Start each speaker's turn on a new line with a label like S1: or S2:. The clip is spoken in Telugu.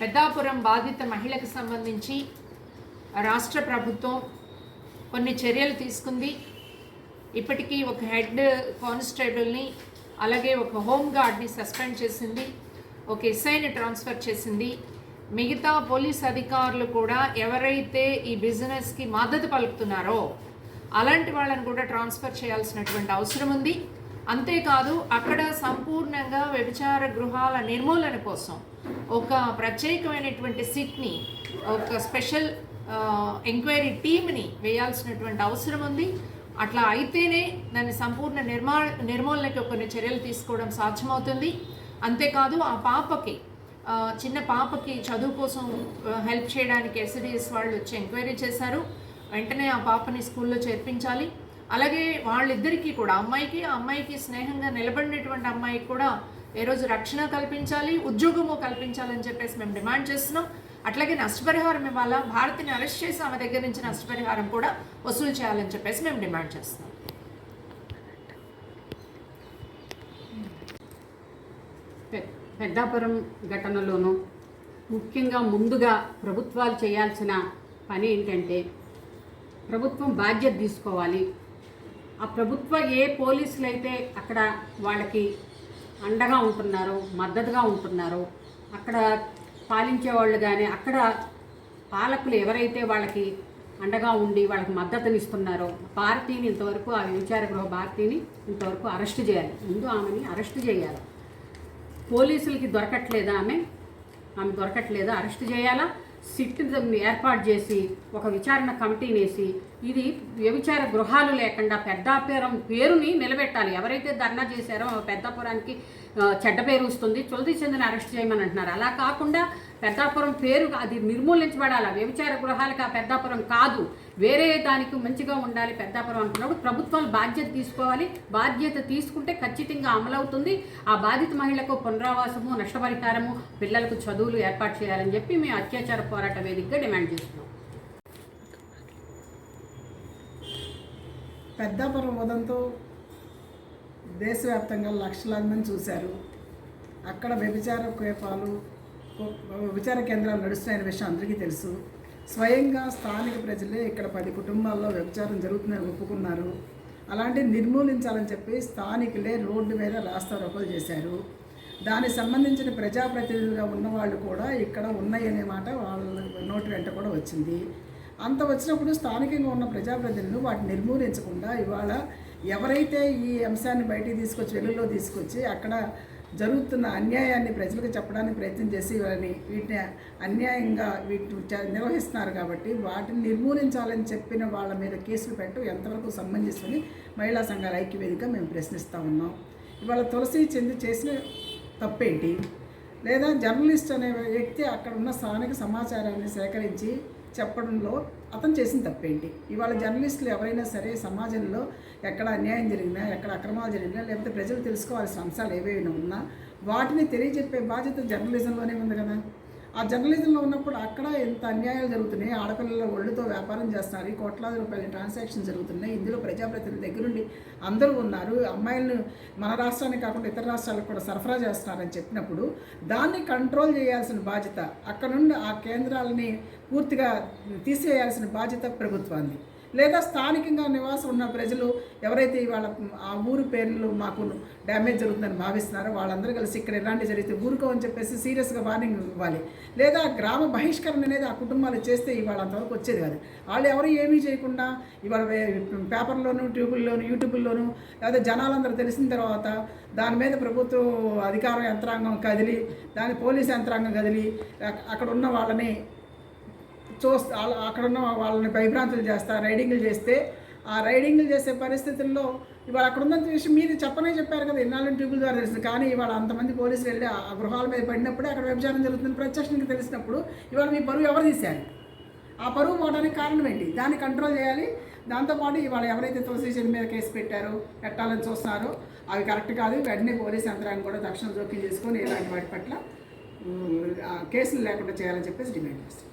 S1: పెద్దాపురం బాధిత మహిళకు సంబంధించి రాష్ట్ర ప్రభుత్వం కొన్ని చర్యలు తీసుకుంది. ఇప్పటికీ ఒక హెడ్ కానిస్టేబుల్ని అలాగే ఒక హోమ్ గార్డ్ని సస్పెండ్ చేసింది. ఒక ఎస్ఐని ట్రాన్స్ఫర్ చేసింది. మిగతా పోలీస్ అధికారులు కూడా ఎవరైతే ఈ బిజినెస్కి మద్దతు పలుకుతున్నారో అలాంటి వాళ్ళని కూడా ట్రాన్స్ఫర్ చేయాల్సినటువంటి అవసరం ఉంది. అంతేకాదు అక్కడ సంపూర్ణంగా వ్యభిచార గృహాల నిర్మూలన కోసం ఒక ప్రత్యేకమైనటువంటి సిట్ని ఒక స్పెషల్ ఎంక్వైరీ టీమ్ని వేయాల్సినటువంటి అవసరం ఉంది. అట్లా అయితేనే దాన్ని సంపూర్ణ నిర్మా నిర్మూలనకి కొన్ని చర్యలు తీసుకోవడం సాధ్యమవుతుంది. అంతేకాదు ఆ పాపకి చిన్న పాపకి చదువు కోసం హెల్ప్ చేయడానికి ఎస్డిఎస్ వాళ్ళు వచ్చి ఎంక్వైరీ చేశారు. వెంటనే ఆ పాపని స్కూల్లో చేర్పించాలి. అలాగే వాళ్ళిద్దరికీ కూడా అమ్మాయికి ఆ అమ్మాయికి స్నేహంగా నిలబడినటువంటి అమ్మాయికి కూడా ఏ రోజు రక్షణ కల్పించాలి ఉద్యోగము కల్పించాలని చెప్పేసి మేము డిమాండ్ చేస్తున్నాం. అట్లాగే నష్టపరిహారం ఇవ్వాలా భారతిని అరెస్ట్ చేసి ఆమె దగ్గర నుంచి నష్టపరిహారం కూడా వసూలు చేయాలని చెప్పేసి మేము డిమాండ్ చేస్తున్నాం.
S2: పె- పెద్దాపురం ఘటనలోనూ ముఖ్యంగా ముందుగా ప్రభుత్వాలు చేయాల్సిన పని ఏంటంటే ప్రభుత్వం బాధ్యత తీసుకోవాలి. ఆ ప్రభుత్వ ఏ పోలీసులు అయితే అక్కడ వాళ్ళకి అండగా ఉంటున్నారో మద్దతుగా ఉంటున్నారో అక్కడ పాలించే వాళ్ళు కానీ అక్కడ పాలకులు ఎవరైతే వాళ్ళకి అండగా ఉండి వాళ్ళకి మద్దతునిస్తున్నారో భారతీని ఇంతవరకు ఆ విచార గృహ భారతీని ఇంతవరకు అరెస్ట్ చేయాలి. ముందు ఆమెని అరెస్ట్ చేయాలి. పోలీసులకి దొరకట్లేదా ఆమె? ఆమె దొరకట్లేదా? అరెస్ట్ చేయాలా? సిట్ ఏర్పాటు చేసి ఒక విచారణ కమిటీని వేసి ఇది వ్యభిచార గృహాలు లేకుండా పెద్దాపురం పేరుని నిలబెట్టాలి. ఎవరైతే ధర్నా చేశారో పెద్దాపురానికి చెడ్డ పేరు వస్తుంది చులది చెందిన అరెస్ట్ చేయమని అంటున్నారు. అలా కాకుండా పెద్దాపురం పేరు అది నిర్మూలించబడాలి. వ్యభిచార గృహాలకు ఆ పెద్దాపురం కాదు. వేరే దానికి మంచిగా ఉండాలి పెద్దాపురం అనుకున్నప్పుడు ప్రభుత్వాలు బాధ్యత తీసుకోవాలి. బాధ్యత తీసుకుంటే ఖచ్చితంగా అమలవుతుంది. ఆ బాధిత మహిళకు పునరావాసము నష్టపరిహారము పిల్లలకు చదువులు ఏర్పాటు చేయాలని చెప్పి మేము అత్యాచార పోరాట వేదికగా డిమాండ్ చేస్తున్నాం.
S3: పెద్దాపురం ఉదంతో దేశవ్యాప్తంగా లక్షలాది మంది చూశారు. అక్కడ వ్యభిచార కేపాలు వ్యభిచార కేంద్రాలు నడుస్తున్నాయనే విషయం అందరికీ తెలుసు. స్వయంగా స్థానిక ప్రజలే ఇక్కడ పది కుటుంబాల్లో వ్యభిచారం జరుగుతుందని ఒప్పుకున్నారు. అలాంటివి నిర్మూలించాలని చెప్పి స్థానికులే రోడ్డు మీద రాస్తారోకలు చేశారు. దానికి సంబంధించిన ప్రజాప్రతినిధులుగా ఉన్నవాళ్ళు కూడా ఇక్కడ ఉన్నాయనే మాట వాళ్ళ నోటి వెంట కూడా వచ్చింది. అంత వచ్చినప్పుడు స్థానికంగా ఉన్న ప్రజాప్రతినిధులు వాటిని నిర్మూలించకుండా ఇవాళ ఎవరైతే ఈ అంశాన్ని బయటికి తీసుకొచ్చి వెలుగులో తీసుకొచ్చి అక్కడ జరుగుతున్న అన్యాయాన్ని ప్రజలకు చెప్పడానికి ప్రయత్నం చేసి వాళ్ళని వీటిని అన్యాయంగా వీటిని నిర్వహిస్తున్నారు కాబట్టి వాటిని నిర్మూలించాలని చెప్పిన వాళ్ళ మీద కేసులు పెట్టడం ఎంతవరకు సంబంధించుకొని మహిళా సంఘాల ఐక్యవేదిక మేము ప్రశ్నిస్తూ ఉన్నాం. ఇవాళ తులసి చెంది చేసిన తప్పేంటి? లేదా జర్నలిస్ట్ అనే వ్యక్తి అక్కడ ఉన్న స్థానిక సమాచారాన్ని సేకరించి చెప్పడంలో అతను చేసిన తప్పేంటి? ఇవాళ జర్నలిస్టులు ఎవరైనా సరే సమాజంలో ఎక్కడ అన్యాయం జరిగినా ఎక్కడ అక్రమాలు జరిగినా లేకపోతే ప్రజలు తెలుసుకోవాల్సిన అంశాలు ఏవైనా ఉన్నా వాటిని తెలియజెప్పే బాధ్యత జర్నలిజంలోనే ఉంది కదా? ఆ జర్నలిజంలో ఉన్నప్పుడు అక్కడ ఎంత అన్యాయాలు జరుగుతున్నాయి ఆడపిల్లల ఒళ్ళుతో వ్యాపారం చేస్తున్నారు కోట్లాది రూపాయల ట్రాన్సాక్షన్ జరుగుతున్నాయి ఇందులో ప్రజాప్రతినిధుల దగ్గరుండి అందరూ ఉన్నారు అమ్మాయిలను మన రాష్ట్రానికి కాకుండా ఇతర రాష్ట్రాలకు కూడా సరఫరా చేస్తున్నారని చెప్పినప్పుడు దాన్ని కంట్రోల్ చేయాల్సిన బాధ్యత అక్కడ నుండి ఆ కేంద్రాలని పూర్తిగా తీసేయాల్సిన బాధ్యత ప్రభుత్వాన్ని లేదా స్థానికంగా నివాసం ఉన్న ప్రజలు ఎవరైతే ఇవాళ ఆ ఊరు పేర్లు మాకు డ్యామేజ్ జరుగుతుందని భావిస్తున్నారో వాళ్ళందరూ కలిసి ఇక్కడ ఎలాంటి జరిగితే ఊరుకో అని చెప్పేసి సీరియస్గా వార్నింగ్ ఇవ్వాలి. లేదా గ్రామ బహిష్కరణ అనేది ఆ కుటుంబాలు చేస్తే ఇవాళ అంతవరకు వచ్చేది కాదు. వాళ్ళు ఎవరు ఏమీ చేయకుండా ఇవాళ పేపర్లోను ట్యూబుల్లోను యూట్యూబుల్లోను లేదా జనాలందరూ తెలిసిన తర్వాత దాని మీద ప్రభుత్వం అధికార యంత్రాంగం కదిలి దాని పోలీస్ యంత్రాంగం కదిలి అక్కడ ఉన్న వాళ్ళని చూస్తా అక్కడున్న వాళ్ళని భయభ్రాంతులు చేస్తా రైడింగ్లు చేస్తే ఆ రైడింగ్లు చేసే పరిస్థితుల్లో ఇవాళ అక్కడ ఉన్నంత విషయం మీరు చెప్పనే చెప్పారు కదా ఇన్నాళ్ళు ట్యూబుల్ ద్వారా తెలిసింది. కానీ ఇవాళ అంతమంది పోలీసులు వెళ్ళి ఆ గృహాల మీద పడినప్పుడే అక్కడ వ్యభిచారం జరుగుతుంది ప్రత్యక్షంగా తెలిసినప్పుడు ఇవాళ మీ పరువు ఎవరు తీశారు? ఆ పరువు పోవడానికి కారణం ఏంటి? దాన్ని కంట్రోల్ చేయాలి. దాంతోపాటు ఇవాళ ఎవరైతే తులసి చెట్టు మీద కేసు పెట్టారో పెట్టాలని చూస్తున్నారో అవి కరెక్ట్ కాదు. వెంటనే పోలీస్ యంత్రాంగం కూడా తక్షణ జోక్యం చేసుకొని ఇలాంటి వాటి పట్ల ఆ కేసులు లేకుండా చేయాలని చెప్పేసి డిమాండ్ చేస్తాం